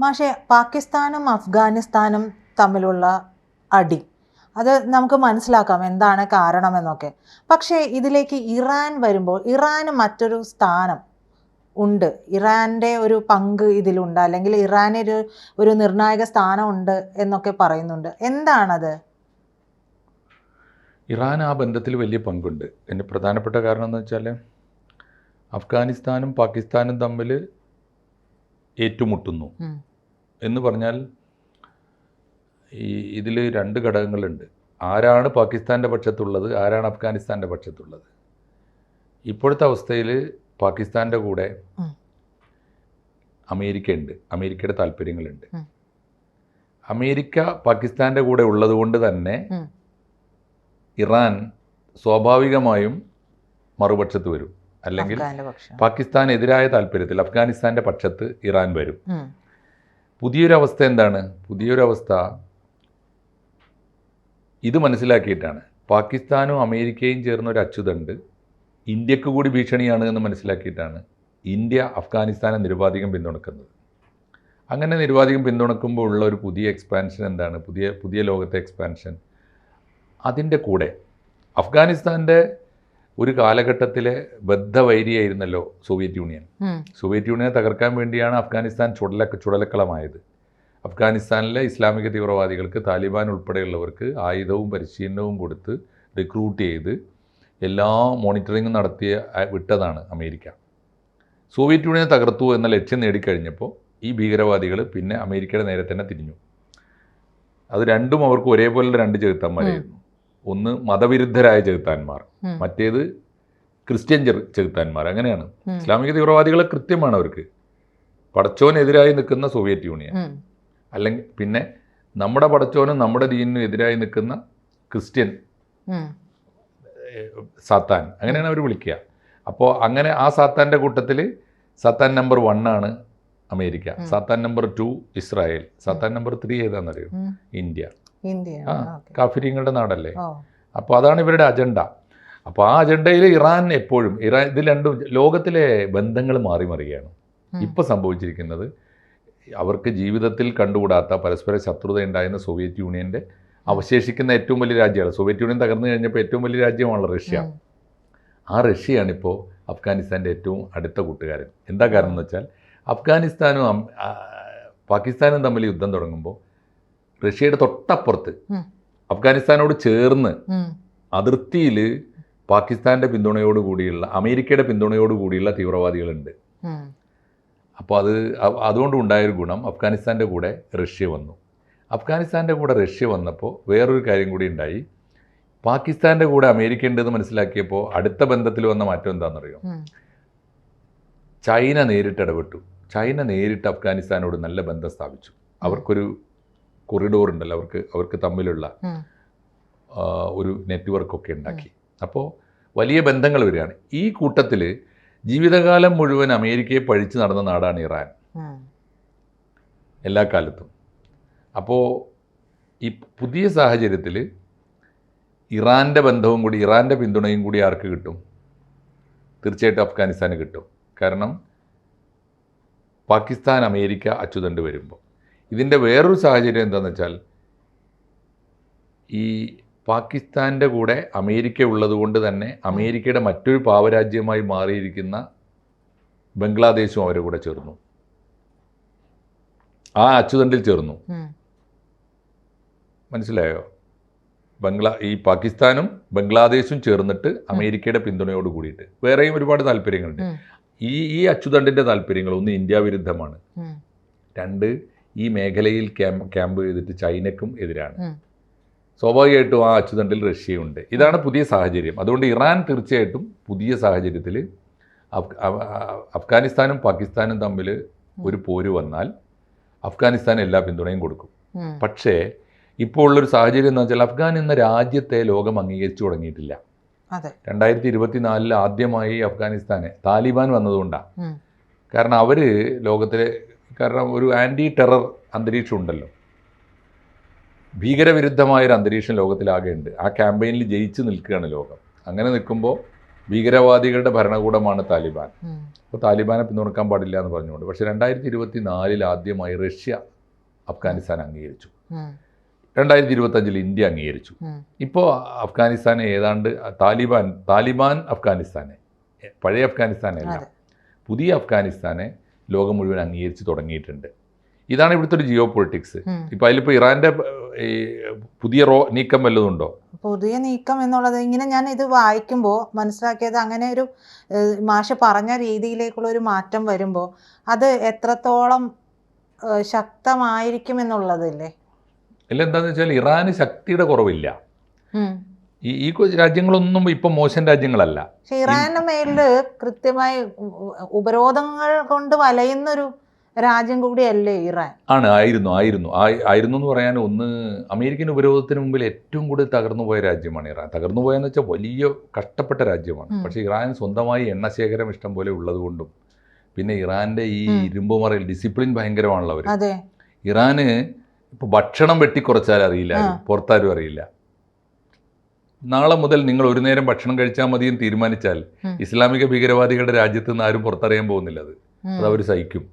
മാഷെ പാകിസ്ഥാനും അഫ്ഗാനിസ്ഥാനും തമ്മിലുള്ള അടി. അത് നമുക്ക് മനസ്സിലാക്കാം എന്താണ് കാരണമെന്നൊക്കെ. പക്ഷേ ഇതിലേക്ക് ഇറാൻ വരുമ്പോൾ ഇറാന് മറ്റൊരു സ്ഥാനം ഉണ്ട്. ഇറാന്റെ ഒരു പങ്ക് ഇതിലുണ്ട്. അല്ലെങ്കിൽ ഇറാനൊരു ഒരു നിർണായക സ്ഥാനം ഉണ്ട് എന്നൊക്കെ പറയുന്നുണ്ട്. എന്താണത്? ഇറാൻ ആ ബന്ധത്തിൽ വലിയ പങ്കുണ്ട്. എന്റെ പ്രധാനപ്പെട്ട കാരണം എന്ന് വെച്ചാൽ അഫ്ഗാനിസ്ഥാനും പാകിസ്ഥാനും തമ്മിൽ ഏറ്റുമുട്ടുന്നു. എന്ന് പറഞ്ഞാൽ ഈ ഇതിൽ രണ്ട് ഘടകങ്ങളുണ്ട്. ആരാണ് പാകിസ്ഥാന്റെ പക്ഷത്തുള്ളത് ആരാണ് അഫ്ഗാനിസ്ഥാന്റെ പക്ഷത്തുള്ളത്? ഇപ്പോഴത്തെ അവസ്ഥയിൽ പാകിസ്ഥാന്റെ കൂടെ. അമേരിക്ക ഉണ്ട് അമേരിക്കയുടെ താല്പര്യങ്ങളുണ്ട്. അമേരിക്ക പാകിസ്ഥാന്റെ കൂടെ ഉള്ളതുകൊണ്ട് തന്നെ ഇറാൻ സ്വാഭാവികമായും മറുപക്ഷത്ത് വരും. അല്ലെങ്കിൽ പാകിസ്ഥാൻ എതിരായ പാകിസ്ഥാനെതിരായ താല്പര്യത്തിൽ അഫ്ഗാനിസ്ഥാന്റെ പക്ഷത്ത് ഇറാൻ വരും. ഉം. പുതിയൊരു അവസ്ഥ എന്താണ്? പുതിയൊരവസ്ഥ ഇത് മനസ്സിലാക്കിയിട്ടാണ്. പാകിസ്ഥാനും അമേരിക്കയും ചേർന്ന ഒരു അച്യുതണ്ട് ഇന്ത്യയ്ക്ക് കൂടി ഭീഷണിയാണ് എന്ന് മനസ്സിലാക്കിയിട്ടാണ് ഇന്ത്യ അഫ്ഗാനിസ്ഥാനെ നിരുപാധികം പിന്തുണക്കുന്നത്. അങ്ങനെ നിരുപാധികം പിന്തുണക്കുമ്പോൾ ഉള്ള ഒരു പുതിയ എക്സ്പാൻഷൻ എന്താണ്? പുതിയ പുതിയ ലോകത്തെ എക്സ്പാൻഷൻ അതിന്റെ കൂടെ അഫ്ഗാനിസ്ഥാന്റെ ഒരു കാലഘട്ടത്തിലെ ബദ്ധവൈരിയായിരുന്നല്ലോ സോവിയറ്റ് യൂണിയൻ. സോവിയറ്റ് യൂണിയനെ തകർക്കാൻ വേണ്ടിയാണ് അഫ്ഗാനിസ്ഥാൻ ചുടല ചുടലക്കളമായത്. അഫ്ഗാനിസ്ഥാനിലെ ഇസ്ലാമിക തീവ്രവാദികൾക്ക് താലിബാൻ ഉൾപ്പെടെയുള്ളവർക്ക് ആയുധവും പരിശീലനവും കൊടുത്ത് റിക്രൂട്ട് ചെയ്ത് എല്ലാ മോണിറ്ററിങ്ങും നടത്തിയ വിട്ടതാണ് അമേരിക്ക. സോവിയറ്റ് യൂണിയനെ തകർത്തു എന്ന ലക്ഷ്യം നേടിക്കഴിഞ്ഞപ്പോൾ ഈ ഭീകരവാദികൾ പിന്നെ അമേരിക്കയുടെ നേരെ തന്നെ തിരിഞ്ഞു. അത് രണ്ടും അവർക്ക് ഒരേപോലെ രണ്ട് ചെകുത്താന്മാരായിരുന്നു ഒന്ന് മതവിരുദ്ധരായ ചെകുത്താന്മാർ മറ്റേത് ക്രിസ്ത്യൻ ചെറുത്താന്മാർ. ചെകുത്താന്മാർ അങ്ങനെയാണ് ഇസ്ലാമിക തീവ്രവാദികളെ കൃത്യമാണ് അവർക്ക്. പടച്ചോനെതിരായി നിൽക്കുന്ന സോവിയറ്റ് യൂണിയൻ. അല്ലെങ്കിൽ പിന്നെ നമ്മുടെ പടച്ചോനും നമ്മുടെ ദീനിനും എതിരായി നിൽക്കുന്ന ക്രിസ്ത്യൻ. സാത്താൻ. അങ്ങനെയാണ് അവർ വിളിക്കുക. അപ്പോൾ അങ്ങനെ ആ സാത്താന്റെ കൂട്ടത്തിൽ സാത്താൻ നമ്പർ വൺ ആണ് അമേരിക്ക. സാത്താൻ നമ്പർ ടു ഇസ്രായേൽ. സാത്താൻ നമ്പർ ത്രീ ഏതാണെന്നറിയോ ഇന്ത്യ. ആ. കാഫിര്യങ്ങളുടെ നാടല്ലേ? അപ്പോൾ അതാണ് ഇവരുടെ അജണ്ട. അപ്പോൾ ആ അജണ്ടയിൽ ഇറാൻ എപ്പോഴും ഇറാൻ ഇത് രണ്ടും ലോകത്തിലെ ബന്ധങ്ങൾ മാറി മറിയുകയാണ്. ഉം. ഇപ്പോൾ സംഭവിച്ചിരിക്കുന്നത് അവർക്ക് ജീവിതത്തിൽ കണ്ടുകൂടാത്ത പരസ്പര ശത്രുത ഉണ്ടായിരുന്ന സോവിയറ്റ് യൂണിയന്റെ അവശേഷിക്കുന്ന ഏറ്റവും വലിയ രാജ്യമാണ്. സോവിയറ്റ് യൂണിയൻ തകർന്നു കഴിഞ്ഞപ്പോൾ ഏറ്റവും വലിയ രാജ്യമാണല്ലോ റഷ്യ. ആ റഷ്യയാണിപ്പോൾ അഫ്ഗാനിസ്ഥാന്റെ ഏറ്റവും അടുത്ത കൂട്ടുകാരൻ. എന്താ കാരണം എന്ന് വെച്ചാൽ അഫ്ഗാനിസ്ഥാനും പാകിസ്ഥാനും തമ്മിൽ യുദ്ധം തുടങ്ങുമ്പോൾ റഷ്യയുടെ തൊട്ടപ്പുറത്ത് അഫ്ഗാനിസ്ഥാനോട് ചേർന്ന് അതിർത്തിയിൽ പാകിസ്ഥാന്റെ പിന്തുണയോട് കൂടിയുള്ള അമേരിക്കയുടെ പിന്തുണയോട് കൂടിയുള്ള തീവ്രവാദികളുണ്ട്. അപ്പോൾ അത് അതുകൊണ്ട് ഉണ്ടായൊരു ഗുണം അഫ്ഗാനിസ്ഥാന്റെ കൂടെ റഷ്യ വന്നു. അഫ്ഗാനിസ്ഥാന്റെ കൂടെ റഷ്യ വന്നപ്പോൾ വേറൊരു കാര്യം കൂടി ഉണ്ടായി. പാകിസ്ഥാന്റെ കൂടെ അമേരിക്ക ഉണ്ടെന്ന് മനസ്സിലാക്കിയപ്പോൾ അടുത്ത ബന്ധത്തിൽ വന്ന മാറ്റം എന്താണെന്നറിയോ? ചൈന നേരിട്ട് ഇടപെട്ടു. ചൈന നേരിട്ട് അഫ്ഗാനിസ്ഥാനോട് നല്ല ബന്ധം സ്ഥാപിച്ചു. അവർക്കൊരു കൊറിഡോർ ഉണ്ടല്ലോ അവർക്ക് അവർക്ക് തമ്മിലുള്ള ഒരു നെറ്റ്വർക്കൊക്കെ ഉണ്ടാക്കി. അപ്പോൾ വലിയ ബന്ധങ്ങൾ വരികയാണ്. ഈ കൂട്ടത്തിൽ ജീവിതകാലം മുഴുവൻ അമേരിക്കയെ പഴിച്ച് നടന്ന നാടാണ് ഇറാൻ. എല്ലാ കാലത്തും. അപ്പോൾ ഈ പുതിയ സാഹചര്യത്തിൽ ഇറാന്റെ ബന്ധവും കൂടി ഇറാന്റെ പിന്തുണയും കൂടി ആർക്ക് കിട്ടും? തീർച്ചയായിട്ടും അഫ്ഗാനിസ്ഥാന് കിട്ടും. കാരണം പാകിസ്ഥാൻ അമേരിക്ക അച്ചുതണ്ട് വരുമ്പോൾ ഇതിന്റെ വേറൊരു സാഹചര്യം എന്താണെന്ന് വെച്ചാൽ ഈ പാകിസ്ഥാന്റെ കൂടെ അമേരിക്ക ഉള്ളതുകൊണ്ട് തന്നെ അമേരിക്കയുടെ മറ്റൊരു പാവരാജ്യമായി മാറിയിരിക്കുന്ന ബംഗ്ലാദേശും അവരെ കൂടെ ചേർന്നു. ആ അച്ചുതണ്ടിൽ ചേർന്നു. മനസ്സിലായോ? ബംഗ്ലാ ഈ പാകിസ്ഥാനും ബംഗ്ലാദേശും ചേർന്നിട്ട് അമേരിക്കയുടെ പിന്തുണയോട് കൂടിയിട്ട്. വേറെയും ഒരുപാട് താല്പര്യങ്ങളുണ്ട്. ഈ ഈ അച്ചുതണ്ടിന്റെ താല്പര്യങ്ങൾ ഒന്ന് ഇന്ത്യ വിരുദ്ധമാണ്. രണ്ട് ഈ മേഖലയിൽ ക്യാമ്പ് ക്യാമ്പ് ചെയ്തിട്ട് ചൈനക്കും എതിരാണ്. സ്വാഭാവികമായിട്ടും ആ അച്ചുതണ്ടിൽ റഷ്യയുണ്ട്. ഇതാണ് പുതിയ സാഹചര്യം. അതുകൊണ്ട് ഇറാൻ തീർച്ചയായിട്ടും പുതിയ സാഹചര്യത്തിൽ അഫ്ഗാനിസ്ഥാനും പാകിസ്ഥാനും തമ്മിൽ ഒരു പോര് വന്നാൽ അഫ്ഗാനിസ്ഥാൻ എല്ലാ പിന്തുണയും കൊടുക്കും. പക്ഷേ ഇപ്പോൾ ഉള്ളൊരു സാഹചര്യം എന്ന് വെച്ചാൽ അഫ്ഗാൻ എന്ന രാജ്യത്തെ ലോകം അംഗീകരിച്ചു തുടങ്ങിയിട്ടില്ല. രണ്ടായിരത്തി ഇരുപത്തിനാലിൽ ആദ്യമായി അഫ്ഗാനിസ്ഥാനെ താലിബാൻ വന്നതുകൊണ്ടാണ്. കാരണം അവർ ലോകത്തിലെ കാരണം ഒരു ആന്റി ടെറർ അന്തരീക്ഷം ഉണ്ടല്ലോ ഭീകരവിരുദ്ധമായൊരു അന്തരീക്ഷം ലോകത്തിലാകെ ഉണ്ട് ആ ക്യാമ്പയിനിൽ ജയിച്ച് നിൽക്കുകയാണ് ലോകം. അങ്ങനെ നിൽക്കുമ്പോൾ ഭീകരവാദികളുടെ ഭരണകൂടമാണ് താലിബാൻ. അപ്പോൾ താലിബാനെ പിന്തുണക്കാൻ പാടില്ല എന്ന് പറഞ്ഞുകൊണ്ട്. പക്ഷേ രണ്ടായിരത്തി ഇരുപത്തി നാലിൽ ആദ്യമായി റഷ്യ അഫ്ഗാനിസ്ഥാൻ അംഗീകരിച്ചു. രണ്ടായിരത്തി ഇരുപത്തഞ്ചിൽ ഇന്ത്യ അംഗീകരിച്ചു. ഇപ്പോൾ അഫ്ഗാനിസ്ഥാനെ ഏതാണ്ട് താലിബാൻ താലിബാൻ അഫ്ഗാനിസ്ഥാനെ പഴയ അഫ്ഗാനിസ്ഥാനെ അല്ല പുതിയ അഫ്ഗാനിസ്ഥാനെ ലോകം മുഴുവൻ അംഗീകരിച്ച് തുടങ്ങിയിട്ടുണ്ട്. ഇതാണ് ഇവിടുത്തെ ഒരു ജിയോ പൊളിറ്റിക്സ് ഇപ്പൊ അതിലിപ്പോ അതിലിപ്പോൾ ഇറാന്റെ ഈ പുതിയ റോ നീക്കം വല്ലതുണ്ടോ പുതിയ നീക്കം എന്നുള്ളത് ഇങ്ങനെ ഞാൻ ഇത് വായിക്കുമ്പോൾ മനസ്സിലാക്കിയത് അങ്ങനെ ഒരു മാഷ പറഞ്ഞ രീതിയിലേക്കുള്ള ഒരു മാറ്റം വരുമ്പോൾ അത് എത്രത്തോളം ശക്തമായിരിക്കും എന്നുള്ളതല്ലേ? അല്ല എന്താന്ന് വെച്ചാൽ ഇറാന് ശക്തിയുടെ കുറവില്ല. ഈ ഈ രാജ്യങ്ങളൊന്നും ഇപ്പം മോശം രാജ്യങ്ങളല്ല. ഇറാന്റെ മേലിൽ കൃത്യമായി ഉപരോധങ്ങൾ കൊണ്ട് വലയുന്നൊരു രാജ്യം കൂടിയല്ലേ ഇറാൻ. ആണ് ആയിരുന്നു ആയിരുന്നു. ആയിരുന്നു എന്ന് പറയാൻ ഒന്ന് അമേരിക്കൻ ഉപരോധത്തിന് മുമ്പിൽ ഏറ്റവും കൂടുതൽ തകർന്നു പോയ രാജ്യമാണ് ഇറാൻ. തകർന്നു പോയെന്ന് വെച്ചാൽ വലിയ കഷ്ടപ്പെട്ട രാജ്യമാണ്. പക്ഷെ ഇറാൻ സ്വന്തമായി എണ്ണശേഖരം ഇഷ്ടം പോലെ ഉള്ളതുകൊണ്ടും പിന്നെ ഇറാന്റെ ഈ ഇരുമ്പ് മറയിൽ ഡിസിപ്ലിൻ ഭയങ്കരമാണല്ലോ അവർ ഇറാന് ഇപ്പോൾ ഭക്ഷണം വെട്ടിക്കുറച്ചാൽ അറിയില്ല. പുറത്താരും അറിയില്ല. നാളെ മുതൽ നിങ്ങൾ ഒരു നേരം ഭക്ഷണം കഴിച്ചാൽ മതിയും തീരുമാനിച്ചാൽ ഇസ്ലാമിക ഭീകരവാദികളുടെ രാജ്യത്ത് നിന്ന് ആരും പുറത്തറിയാൻ പോകുന്നില്ല അത്. അത് അവർ സഹിക്കും.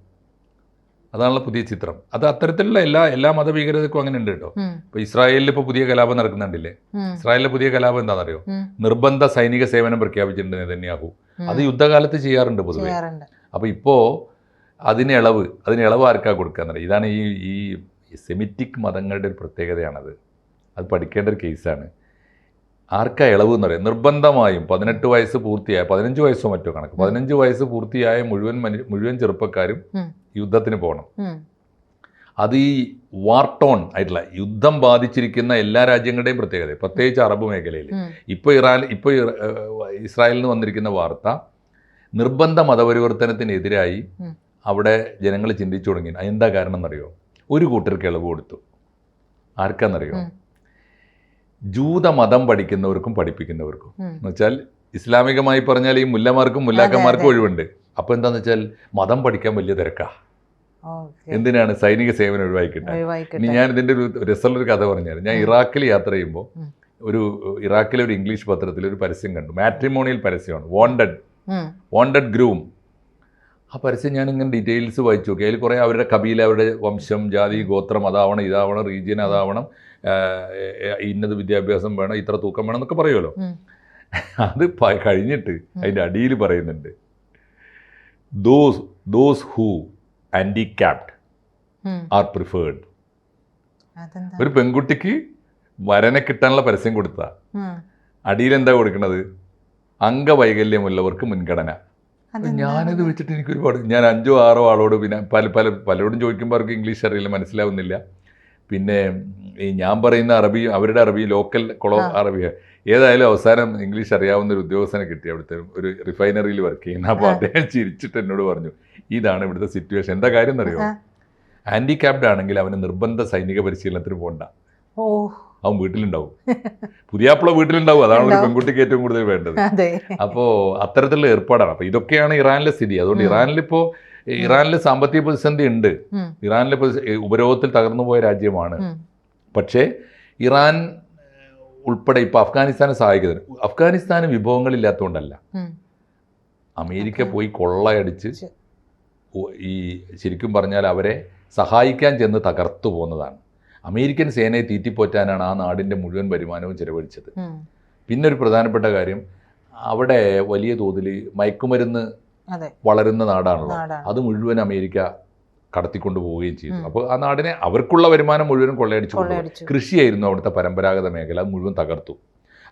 അതാണല്ലോ പുതിയ ചിത്രം. അത് അത്തരത്തിലുള്ള എല്ലാ എല്ലാ മതഭീകരതക്കും അങ്ങനെ ഉണ്ട് കേട്ടോ. ഇപ്പൊ ഇസ്രായേലിൽ ഇപ്പൊ പുതിയ കലാപം നടക്കുന്നുണ്ടല്ലേ? ഇസ്രായേലിലെ പുതിയ കലാപം എന്താണെന്നറിയോ? നിർബന്ധ സൈനിക സേവനം പ്രഖ്യാപിച്ചിട്ടുണ്ട് നെതന്യാഹു. അത് യുദ്ധകാലത്ത് ചെയ്യാറുണ്ട് പൊതുവെ. അപ്പൊ ഇപ്പോ അതിന് ഇളവ് അതിന് ഇളവ് ആർക്കാ കൊടുക്കാന്നറിയാം ഇതാണ് ഈ ഈ സെമിറ്റിക് മതങ്ങളുടെ ഒരു പ്രത്യേകതയാണത്. അത് പഠിക്കേണ്ട ഒരു കേസാണ് ആർക്കാ ഇളവ് എന്ന് പറയാം നിർബന്ധമായും പതിനെട്ട് വയസ്സ് പൂർത്തിയായ പതിനഞ്ച് വയസ്സോ മറ്റോ കണക്ക്. പതിനഞ്ച് വയസ്സ് പൂർത്തിയായ മുഴുവൻ മുഴുവൻ ചെറുപ്പക്കാരും യുദ്ധത്തിന് പോകണം. അത് ഈ വാർട്ടോൺ ആയിട്ടുള്ള യുദ്ധം ബാധിച്ചിരിക്കുന്ന എല്ലാ രാജ്യങ്ങളുടെയും പ്രത്യേകത. പ്രത്യേകിച്ച് അറബ് മേഖലയിൽ. ഇപ്പോൾ ഇറാൻ ഇപ്പോൾ ഇസ്രായേലിൽ നിന്ന് വന്നിരിക്കുന്ന വാർത്ത നിർബന്ധ മതപരിവർത്തനത്തിനെതിരായി അവിടെ ജനങ്ങൾ ചിന്തിച്ചു തുടങ്ങി. എന്താ കാരണം എന്നറിയോ ഒരു കൂട്ടർക്ക് ഇളവ് കൊടുത്തു. ആർക്കാന്നറിയോ. ജൂതമതം പഠിക്കുന്നവർക്കും പഠിപ്പിക്കുന്നവർക്കും. എന്ന് വെച്ചാൽ ഇസ്ലാമികമായി പറഞ്ഞാൽ ഈ മുല്ലമാർക്കും മുല്ലാക്കന്മാർക്കും. ഒഴിവുണ്ട്. അപ്പോൾ എന്താണെന്ന് വെച്ചാൽ മതം പഠിക്കാൻ വലിയ തിരക്കാ. ഓക്കേ. എന്തിനാണ് സൈനിക സേവനം ഒഴിവാക്കിയിട്ട്? ഇനി ഞാൻ ഇതിന്റെ ഒരു രസമുള്ളൊരു കഥ പറഞ്ഞാൽ ഞാൻ ഇറാഖിൽ യാത്ര ചെയ്യുമ്പോൾ ഒരു ഇറാഖിലെ ഒരു ഇംഗ്ലീഷ് പത്രത്തിൽ ഒരു പരസ്യം കണ്ടു. മാട്രിമോണിയൽ പരസ്യമാണ്. വോണ്ടഡ്. വോണ്ടഡ് ഗ്രൂം ആ പരസ്യം ഞാൻ ഇങ്ങനെ ഡീറ്റെയിൽസ് വായിച്ചു നോക്കി. അതിൽ കുറേ അവരുടെ കബീല അവരുടെ വംശം ജാതി ഗോത്രം അതാവണം ഇതാവണം റീജിയൻ അതാവണം. ഇന്നത് വിദ്യാഭ്യാസം വേണം ഇത്ര തൂക്കം വേണം എന്നൊക്കെ പറയുമല്ലോ. അത് കഴിഞ്ഞിട്ട് അതിന്റെ അടിയിൽ പറയുന്നുണ്ട്. Those those who handicapped. Are preferred ഒരു പെൺകുട്ടിക്ക് വരനെ കിട്ടാനുള്ള പരസ്യം കൊടുത്ത. അടിയിൽ എന്താ കൊടുക്കണത്? അംഗവൈകല്യമുള്ളവർക്ക് മുൻഗണന? ഞാനിത് വെച്ചിട്ട് എനിക്ക് ഒരുപാട് ഞാൻ അഞ്ചോ ആറോ ആളോട് പിന്നെ പല പല പലരോടും ചോദിക്കുമ്പോൾ അവർക്ക് ഇംഗ്ലീഷ് അറിയില്ല മനസ്സിലാവുന്നില്ല. പിന്നെ ഈ ഞാൻ പറയുന്ന അറബി അവരുടെ അറബി ലോക്കൽ കൊളോ. അറബി ഏതായാലും അവസാനം ഇംഗ്ലീഷ് അറിയാവുന്ന ഒരു ഉദ്യോഗസ്ഥനെ കിട്ടി അവിടുത്തെ ഒരു റിഫൈനറിയിൽ വർക്ക് ചെയ്യുന്ന അപ്പോൾ. അദ്ദേഹം ചിരിച്ചിട്ട് എന്നോട് പറഞ്ഞു ഇതാണ് ഇവിടുത്തെ സിറ്റുവേഷൻ എന്താ കാര്യം എന്നറിയോ. ഹാൻഡിക്യാപ്ഡ് ആണെങ്കിൽ അവന് നിർബന്ധ സൈനിക പരിശീലനത്തിന് പോകണ്ട ഓ അവൻ വീട്ടിലുണ്ടാവും പുതിയാപ്പിള വീട്ടിലുണ്ടാവും അതാണ് ഒരു. പെൺകുട്ടിക്ക് ഏറ്റവും കൂടുതൽ വേണ്ടത് അപ്പോൾ അത്തരത്തിലുള്ള ഏർപ്പാടാണ് അപ്പോൾ ഇതൊക്കെയാണ് ഇറാനിലെ സ്ഥിതി അതുകൊണ്ട് ഉം. ഇറാനിൽ സാമ്പത്തിക പ്രതിസന്ധി ഉണ്ട്. ഇറാനിലെ ഉപരോധത്തിൽ തകർന്നു പോയ രാജ്യമാണ്. പക്ഷേ ഇറാൻ ഉൾപ്പെടെ ഇപ്പോൾ അഫ്ഗാനിസ്ഥാനെ സഹായിക്കുന്നത് അഫ്ഗാനിസ്ഥാന് വിഭവങ്ങളില്ലാത്തതുകൊണ്ടല്ല. അമേരിക്ക പോയി കൊള്ളയടിച്ച് ഈ ശരിക്കും പറഞ്ഞാൽ അവരെ സഹായിക്കാൻ ചെന്ന് തകർത്തു പോകുന്നതാണ് അമേരിക്കൻ സേനയെ തീറ്റിപ്പോറ്റാനാണ് ആ നാടിന്റെ മുഴുവൻ വരുമാനവും ചെലവഴിച്ചത്. പിന്നൊരു പിന്നെ ഒരു പ്രധാനപ്പെട്ട കാര്യം അവിടെ വലിയ തോതിൽ മയക്കുമരുന്ന് വളരുന്ന നാടാണല്ലോ. നാടാണ്. അത് മുഴുവൻ അമേരിക്ക കടത്തിക്കൊണ്ട് പോവുകയും ചെയ്തു. അപ്പോൾ ആ നാടിനെ അവർക്കുള്ള വരുമാനം മുഴുവൻ കൊള്ളയടിച്ചു കൃഷിയായിരുന്നു അവിടുത്തെ പരമ്പരാഗത മേഖല അത് മുഴുവൻ തകർത്തു.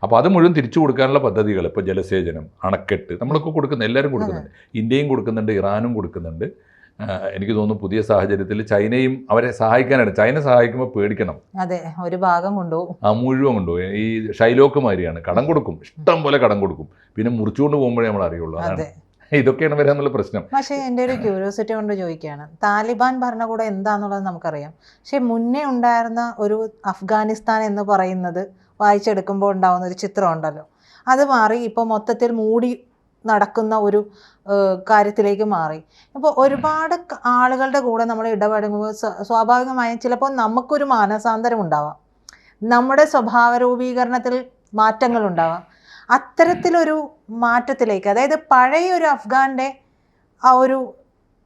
അപ്പോൾ അത് മുഴുവൻ തിരിച്ചു കൊടുക്കാനുള്ള പദ്ധതികൾ ഇപ്പോൾ ജലസേചനം അണക്കെട്ട് നമ്മളൊക്കെ കൊടുക്കുന്ന എല്ലാവരും കൊടുക്കുന്നുണ്ട്. ഇന്ത്യയും കൊടുക്കുന്നുണ്ട് ഇറാനും കൊടുക്കുന്നുണ്ട്. എനിക്ക് തോന്നുന്നു പുതിയ സാഹചര്യത്തിൽ ചൈനയും അവരെ സഹായിക്കാനാണ് ചൈന സഹായിക്കുമ്പോൾ പേടിക്കണം. അതെ ഒരു ഭാഗം കൊണ്ടുപോകും ആ മുഴുവൻ കൊണ്ടോ ഈ ഷൈലോക്ക് മാതിരിയാണ് കടം കൊടുക്കും. ഇഷ്ടം പോലെ കടം കൊടുക്കും. പിന്നെ മുറിച്ചുകൊണ്ട് പോകുമ്പോഴേ നമ്മൾ അറിയുള്ളൂ അതാണ് ഇതൊക്കെയാണ് എന്നുള്ള പ്രശ്നം. പക്ഷേ എന്റെ ഒരു ക്യൂരിയോസിറ്റി കൊണ്ട് ചോദിക്കുകയാണ്. താലിബാൻ ഭരണകൂടം എന്താണെന്നുള്ളത് നമുക്കറിയാം. പക്ഷേ മുന്നേ ഉണ്ടായിരുന്ന ഒരു അഫ്ഗാനിസ്ഥാൻ എന്ന് പറയുന്നത് വായിച്ചെടുക്കുമ്പോൾ ഉണ്ടാകുന്ന ഒരു ചിത്രം ഉണ്ടല്ലോ. അത് മാറി ഇപ്പോൾ മൊത്തത്തിൽ മൂടി നടക്കുന്ന ഒരു കാര്യത്തിലേക്ക് മാറി. അപ്പോൾ ഒരുപാട് ആളുകളുടെ കൂടെ നമ്മൾ ഇടപെടുമ്പോൾ സ്വ- സ്വാഭാവികമായും ചിലപ്പോൾ നമുക്കൊരു മാനസാന്തരം ഉണ്ടാവാം. നമ്മുടെ സ്വഭാവ രൂപീകരണത്തിൽ മാറ്റങ്ങൾ ഉണ്ടാവാം. അത്തരത്തിലൊരു മാറ്റത്തിലേക്ക് അതായത് പഴയ ഒരു അഫ്ഗാന്റെ ആ ഒരു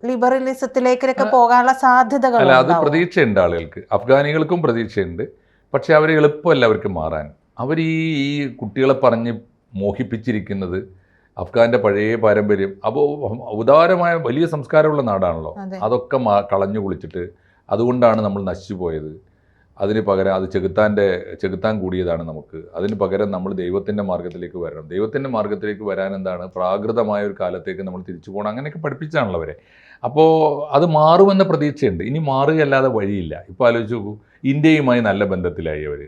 ലിബറലിസത്തിലേക്കൊക്കെ പോകാനുള്ള സാധ്യതകൾ അല്ല അത്. പ്രതീക്ഷയുണ്ട് ആളുകൾക്ക്. അഫ്ഗാനികൾക്കും പ്രതീക്ഷയുണ്ട്. പക്ഷെ അവർ എളുപ്പമല്ല അവർക്ക് മാറാൻ. അവർ ഈ ഈ കുട്ടികളെ പറഞ്ഞ് മോഹിപ്പിച്ചിരിക്കുന്നത് അഫ്ഗാന്റെ പഴയ പാരമ്പര്യം അപ്പോൾ ഉദാരമായ വലിയ സംസ്കാരമുള്ള നാടാണല്ലോ. അതൊക്കെ കളഞ്ഞു കുളിച്ചിട്ട് അതുകൊണ്ടാണ് നമ്മൾ നശിച്ചു പോയത്. അതിന് പകരം അത് ചെകുത്താന്റെ ചെകുത്താൻ കൂടിയതാണ് നമുക്ക്. അതിന് പകരം നമ്മൾ ദൈവത്തിന്റെ മാർഗത്തിലേക്ക് വരണം. ദൈവത്തിന്റെ മാർഗത്തിലേക്ക് വരാൻ എന്താണ്? പ്രാകൃതമായ ഒരു കാലത്തേക്ക് നമ്മൾ തിരിച്ചു പോകണം. അങ്ങനെയൊക്കെ പഠിപ്പിച്ചാണല്ലോ അവരെ അപ്പോൾ അത് മാറുമെന്ന പ്രതീക്ഷയുണ്ട്. ഇനി മാറുകയല്ലാതെ വഴിയില്ല. ഇപ്പോൾ ആലോചിച്ച് നോക്കൂ. ഇന്ത്യയുമായി നല്ല ബന്ധത്തിലായി അവർ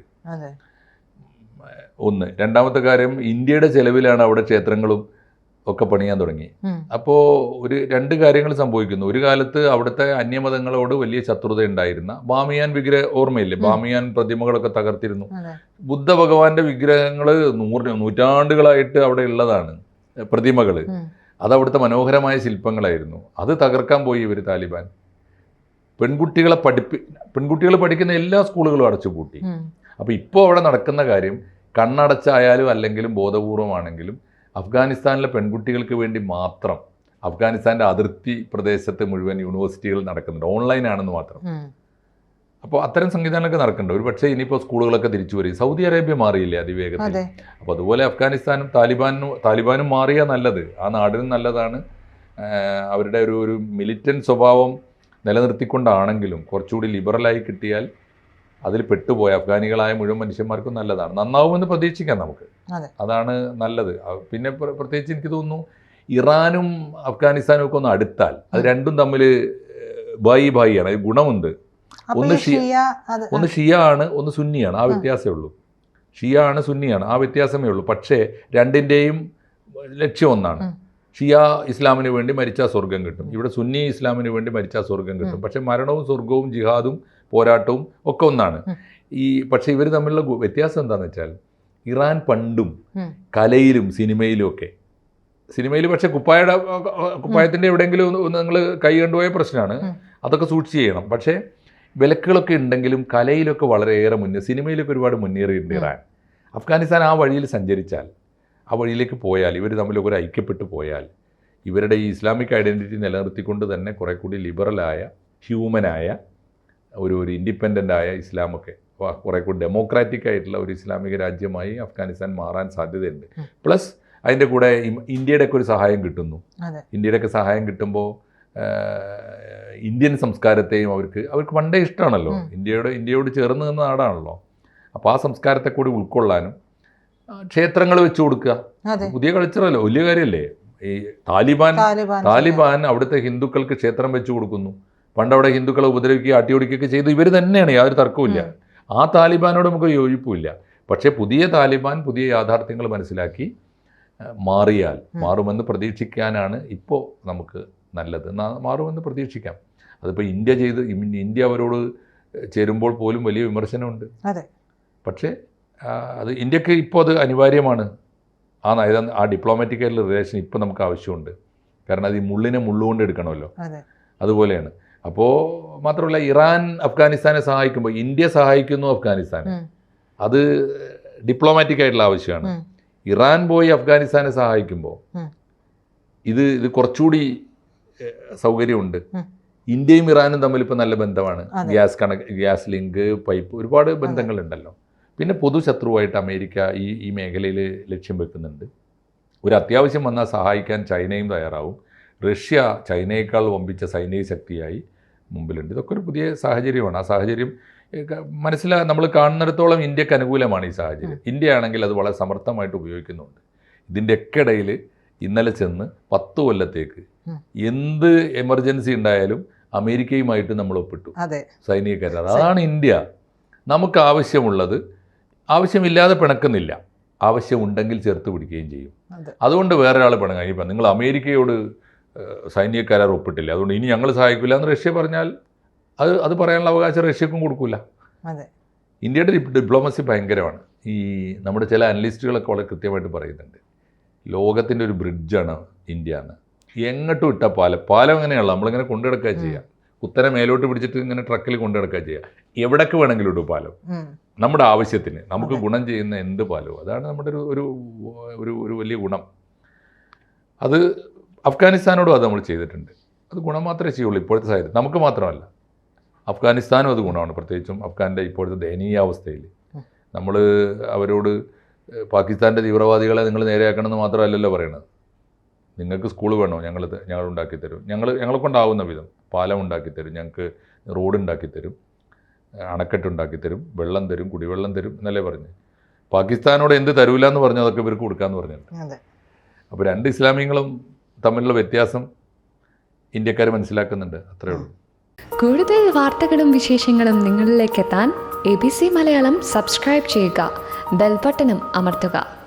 ഒന്ന്. രണ്ടാമത്തെ കാര്യം ഇന്ത്യയുടെ ചെലവിലാണ് അവിടെ ക്ഷേത്രങ്ങളും. ഒക്കെ പണിയാൻ തുടങ്ങി. അപ്പോൾ ഒരു രണ്ട് കാര്യങ്ങൾ സംഭവിക്കുന്നു. ഒരു കാലത്ത് അവിടുത്തെ അന്യമതങ്ങളോട് വലിയ ശത്രുത ഉണ്ടായിരുന്ന ബാമിയാൻ വിഗ്രഹ ഓർമ്മയില്ലേ? ബാമിയാൻ പ്രതിമകളൊക്കെ തകർത്തിരുന്നു. ബുദ്ധ ഭഗവാന്റെ വിഗ്രഹങ്ങൾ നൂറ് നൂറ്റാണ്ടുകളായിട്ട് അവിടെ ഉള്ളതാണ് പ്രതിമകൾ. അത് അവിടുത്തെ മനോഹരമായ ശില്പങ്ങളായിരുന്നു. അത് തകർക്കാൻ പോയി ഇവർ താലിബാൻ. പെൺകുട്ടികളെ പഠിപ്പി പെൺകുട്ടികൾ പഠിക്കുന്ന എല്ലാ സ്കൂളുകളും അടച്ചുപൂട്ടി. അപ്പോൾ ഇപ്പോൾ അവിടെ നടക്കുന്ന കാര്യം കണ്ണടച്ചായാലും അല്ലെങ്കിലും ബോധപൂർവമാണെങ്കിലും അഫ്ഗാനിസ്ഥാനിലെ പെൺകുട്ടികൾക്ക് വേണ്ടി മാത്രം അഫ്ഗാനിസ്ഥാന്റെ അതിർത്തി പ്രദേശത്ത് മുഴുവൻ യൂണിവേഴ്സിറ്റികൾ നടക്കുന്നുണ്ട്. ഓൺലൈനാണെന്ന് മാത്രം. അപ്പോൾ അത്തരം സംവിധാനമൊക്കെ നടക്കുന്നുണ്ട്. ഒരു പക്ഷേ ഇനിയിപ്പോൾ സ്കൂളുകളൊക്കെ തിരിച്ചു വരും. സൗദി അറേബ്യ മാറിയില്ലേ അതിവേഗത്തിൽ? അതെ. അപ്പോൾ അതുപോലെ അഫ്ഗാനിസ്ഥാനും താലിബാനും താലിബാനും മാറിയാൽ നല്ലത്. ആ നാടിനും നല്ലതാണ്. അവരുടെ ഒരു ഒരു മിലിറ്റൻ സ്വഭാവം നിലനിർത്തിക്കൊണ്ടാണെങ്കിലും കുറച്ചുകൂടി ലിബറലായി കിട്ടിയാൽ അതിൽ പെട്ടുപോയ. അഫ്ഗാനികളായ മുഴുവൻ മനുഷ്യന്മാർക്കും നല്ലതാണ്. നന്നാവുമെന്ന് പ്രതീക്ഷിക്കാം നമുക്ക്. അതെ. അതാണ് നല്ലത്. പിന്നെ പ്രത്യേകിച്ച് എനിക്ക് തോന്നുന്നു ഇറാനും അഫ്ഗാനിസ്ഥാനും ഒക്കെ ഒന്ന് അടുത്താൽ അത് രണ്ടും തമ്മിൽ ബായി ബായിയാണ് അത് ഗുണമുണ്ട്. ഒന്ന് ഷിയ ഒന്ന് ഷിയ ആണ് ഒന്ന് സുന്നിയാണ്. ആ. വ്യത്യാസമേ ഉള്ളൂ. ഷിയ ആണ് സുന്നിയാണ്. ആ വ്യത്യാസമേ ഉള്ളൂ. പക്ഷേ രണ്ടിന്റെയും ലക്ഷ്യം ഒന്നാണ്. ഷിയ ഇസ്ലാമിന് വേണ്ടി മരിച്ചാൽ സ്വർഗം കിട്ടും. ഇവിടെ സുന്നി ഇസ്ലാമിന് വേണ്ടി മരിച്ചാൽ സ്വർഗം കിട്ടും. പക്ഷേ മരണവും സ്വർഗവും ജിഹാദും പോരാട്ടവും ഒക്കെ ഒന്നാണ്. ഈ പക്ഷേ ഇവർ തമ്മിലുള്ള വ്യത്യാസം എന്താണെന്ന് വെച്ചാൽ ഇറാൻ പണ്ടും കലയിലും സിനിമയിലും ഒക്കെ സിനിമയിൽ പക്ഷേ കുപ്പായയുടെ കുപ്പായത്തിന്റെ എവിടെയെങ്കിലും ഒന്ന് നിങ്ങൾ കൈ കണ്ടുപോയ പ്രശ്നമാണ്. അതൊക്കെ സൂക്ഷിച്ച് ചെയ്യണം. പക്ഷേ വിലക്കുകളൊക്കെ ഉണ്ടെങ്കിലും കലയിലൊക്കെ വളരെയേറെ മുന്നേ സിനിമയിലൊക്കെ ഒരുപാട് മുന്നേറിയിട്ടുണ്ട്. ഇറാൻ. അഫ്ഗാനിസ്ഥാൻ ആ വഴിയിൽ സഞ്ചരിച്ചാൽ ആ വഴിയിലേക്ക് പോയാൽ ഇവർ തമ്മിലൊക്കെ ഒരു ഐക്യപ്പെട്ട് പോയാൽ ഇവരുടെ ഈ ഇസ്ലാമിക് ഐഡന്റിറ്റി നിലനിർത്തിക്കൊണ്ട് തന്നെ കുറേ കൂടി ലിബറലായ ഹ്യൂമനായ ഒരു ഒരു ഇൻഡിപെൻഡന്റ് ആയ ഇസ്ലാമൊക്കെ കുറേ കൂടി ഡെമോക്രാറ്റിക് ആയിട്ടുള്ള ഒരു ഇസ്ലാമിക രാജ്യമായി അഫ്ഗാനിസ്ഥാൻ മാറാൻ സാധ്യതയുണ്ട്. പ്ലസ് അതിന്റെ കൂടെ ഇന്ത്യയുടെ ഒക്കെ ഒരു സഹായം കിട്ടുന്നു. ഇന്ത്യയുടെ ഇന്ത്യയുടെയൊക്കെ സഹായം കിട്ടുമ്പോൾ ഇന്ത്യൻ സംസ്കാരത്തെയും അവർക്ക് അവർക്ക് പണ്ടേ ഇഷ്ടമാണല്ലോ ഇന്ത്യയോട് ഇന്ത്യയുടെ ചേർന്ന് നിന്ന നാടാണല്ലോ അപ്പോൾ ആ സംസ്കാരത്തെ കൂടി ഉൾക്കൊള്ളാനും ക്ഷേത്രങ്ങൾ വെച്ചു കൊടുക്കുക. പുതിയ കൾച്ചറല്ലോ വലിയ കാര്യമല്ലേ? ഈ താലിബാൻ താലിബാൻ അവിടുത്തെ ഹിന്ദുക്കൾക്ക് ക്ഷേത്രം വെച്ചു കൊടുക്കുന്നു. പണ്ട് അവിടെ ഹിന്ദുക്കളെ ഉപദ്രവിക്കുക അട്ടിയൊടിക്കുകയൊക്കെ ചെയ്ത്. ഇവർ തന്നെയാണ് യാതൊരു തർക്കവുമില്ല. ആ താലിബാനോട് നമുക്ക് യോജിപ്പില്ല പക്ഷേ പുതിയ താലിബാൻ പുതിയ യാഥാർത്ഥ്യങ്ങൾ മനസ്സിലാക്കി മാറിയാൽ. മാറുമെന്ന് പ്രതീക്ഷിക്കാനാണ് ഇപ്പോൾ നമുക്ക് നല്ലത്. മാറുമെന്ന് പ്രതീക്ഷിക്കാം. അതിപ്പോൾ ഇന്ത്യ ചെയ്ത് ഇന്ത്യ അവരോട് ചേരുമ്പോൾ പോലും വലിയ വിമർശനമുണ്ട്. അതെ. പക്ഷേ അത് ഇന്ത്യയ്ക്ക് ഇപ്പോൾ അത് അനിവാര്യമാണ്. ആ നയത ആ ഡിപ്ലോമാറ്റിക് ആയിട്ടുള്ള റിലേഷൻ ഇപ്പോൾ നമുക്ക് ആവശ്യമുണ്ട്. കാരണം അത് ഈ മുള്ളിനെ മുള്ളുകൊണ്ട് എടുക്കണമല്ലോ. അതെ. അതുപോലെയാണ്. അപ്പോൾ മാത്രമല്ല ഇറാൻ അഫ്ഗാനിസ്ഥാനെ സഹായിക്കുമ്പോൾ ഇന്ത്യ സഹായിക്കുന്നു അഫ്ഗാനിസ്ഥാനെ. അത് ഡിപ്ലോമാറ്റിക് ആയിട്ടുള്ള ആവശ്യമാണ്. ഇറാൻ പോയി അഫ്ഗാനിസ്ഥാനെ സഹായിക്കുമ്പോൾ. ഇത് ഇത് കുറച്ചുകൂടി സൗകര്യമുണ്ട്. ഇന്ത്യയും ഇറാനും തമ്മിൽ ഇപ്പോൾ നല്ല ബന്ധമാണ്. ഗ്യാസ് കണ ഗ്യാസ് ലിങ്ക് പൈപ്പ് ഒരുപാട് ബന്ധങ്ങളുണ്ടല്ലോ. പിന്നെ പൊതുശത്രുവായിട്ട് അമേരിക്ക ഈ ഈ മേഖലയിൽ ലക്ഷ്യം വെക്കുന്നുണ്ട്. ഒരു അത്യാവശ്യം വന്നാൽ സഹായിക്കാൻ ചൈനയും തയ്യാറാവും. റഷ്യ ചൈനയേക്കാൾ വമ്പിച്ച സൈനിക ശക്തിയായി മുമ്പിലുണ്ട്. ഇതൊക്കെ ഒരു പുതിയ സാഹചര്യമാണ്. ആ സാഹചര്യം മനസ്സിലാ നമ്മൾ കാണുന്നിടത്തോളം ഇന്ത്യയ്ക്ക് അനുകൂലമാണ് ഈ സാഹചര്യം. ഇന്ത്യ ആണെങ്കിൽ അത് വളരെ സമർത്ഥമായിട്ട് ഉപയോഗിക്കുന്നുണ്ട്. ഇതിന്റെയൊക്കെ ഇടയിൽ ഇന്നലെ ചെന്ന് പത്ത് കൊല്ലത്തേക്ക്. എന്ത് എമർജൻസി ഉണ്ടായാലും അമേരിക്കയുമായിട്ട് നമ്മൾ ഒപ്പിട്ടു. സൈനിക കരാർ. അതാണ് ഇന്ത്യ. നമുക്ക് ആവശ്യമുള്ളത്. ആവശ്യമില്ലാതെ പിണക്കുന്നില്ല. ആവശ്യമുണ്ടെങ്കിൽ ചേർത്ത് പിടിക്കുകയും ചെയ്യും. അതുകൊണ്ട് വേറെ ഒരാൾ പിണങ്ങാം ഇപ്പം നിങ്ങൾ അമേരിക്കയോട് സൈനിക കരാർ ഒപ്പിട്ടില്ല. അതുകൊണ്ട് ഇനി ഞങ്ങൾ സഹായിക്കില്ല എന്ന് റഷ്യ പറഞ്ഞാൽ അത് അത് പറയാനുള്ള അവകാശം റഷ്യക്കും കൊടുക്കില്ല ഇന്ത്യയുടെ ഡിപ്ലോമസി ഭയങ്കരമാണ്. ഈ നമ്മുടെ ചില അനലിസ്റ്റുകളൊക്കെ വളരെ കൃത്യമായിട്ട് പറയുന്നുണ്ട്. ലോകത്തിന്റെ ഒരു ബ്രിഡ്ജാണ് ഇന്ത്യ എന്ന്. എങ്ങോട്ടും ഇട്ട പാലം പാലം എങ്ങനെയുള്ള നമ്മളിങ്ങനെ കൊണ്ടുകിടക്കുക ചെയ്യുക കുത്തനെ മേലോട്ട് പിടിച്ചിട്ട് ഇങ്ങനെ ട്രക്കിൽ കൊണ്ടു നടക്കുക ചെയ്യുക എവിടേക്ക് വേണമെങ്കിലും ഇടും പാലം. നമ്മുടെ ആവശ്യത്തിന് നമുക്ക് ഗുണം ചെയ്യുന്ന എന്ത് പാലവും അതാണ് നമ്മുടെ ഒരു ഒരു ഒരു വലിയ ഗുണം. അത് അഫ്ഗാനിസ്ഥാനോടും അത് നമ്മൾ ചെയ്തിട്ടുണ്ട്. അത് ഗുണം മാത്രമേ ചെയ്യുള്ളൂ ഇപ്പോഴത്തെ സാഹചര്യം. നമുക്ക് മാത്രമല്ല. അഫ്ഗാനിസ്ഥാനും അത് ഗുണമാണ്. പ്രത്യേകിച്ചും അഫ്ഗാന്റെ ഇപ്പോഴത്തെ ദയനീയ അവസ്ഥയിൽ. നമ്മൾ അവരോട് പാകിസ്ഥാന്റെ തീവ്രവാദികളെ നിങ്ങൾ നേരെയാക്കണമെന്ന് മാത്രമല്ലല്ലോ പറയണത്. നിങ്ങൾക്ക് സ്കൂൾ വേണോ? ഞങ്ങൾ ഞങ്ങൾ ഉണ്ടാക്കി തരും ഞങ്ങൾ ഞങ്ങളെ കൊണ്ടാവുന്ന വിധം പാലം ഉണ്ടാക്കി തരും ഞങ്ങൾക്ക് റോഡ് ഉണ്ടാക്കി തരും അണക്കെട്ട് ഉണ്ടാക്കി തരും വെള്ളം തരും കുടിവെള്ളം തരും എന്നല്ലേ പറഞ്ഞു. പാകിസ്ഥാനോട് എന്ത് തരൂല എന്ന് പറഞ്ഞു അതൊക്കെ ഇവർക്ക് കൊടുക്കാമെന്ന് പറഞ്ഞിട്ടുണ്ട്. അപ്പോൾ രണ്ട് ഇസ്ലാമികളും തമ്മിലുള്ള വ്യത്യാസം ഇന്ത്യക്കാർ മനസ്സിലാക്കുന്നുണ്ട്. അത്രേ ഉള്ളൂ. കൂടുതൽ വാർത്തകളും വിശേഷങ്ങളും നിങ്ങളിലേക്ക് എത്താൻ A B C Malayalam subscribe ചെയ്യുക. ബെൽബട്ടനും അമർത്തുക.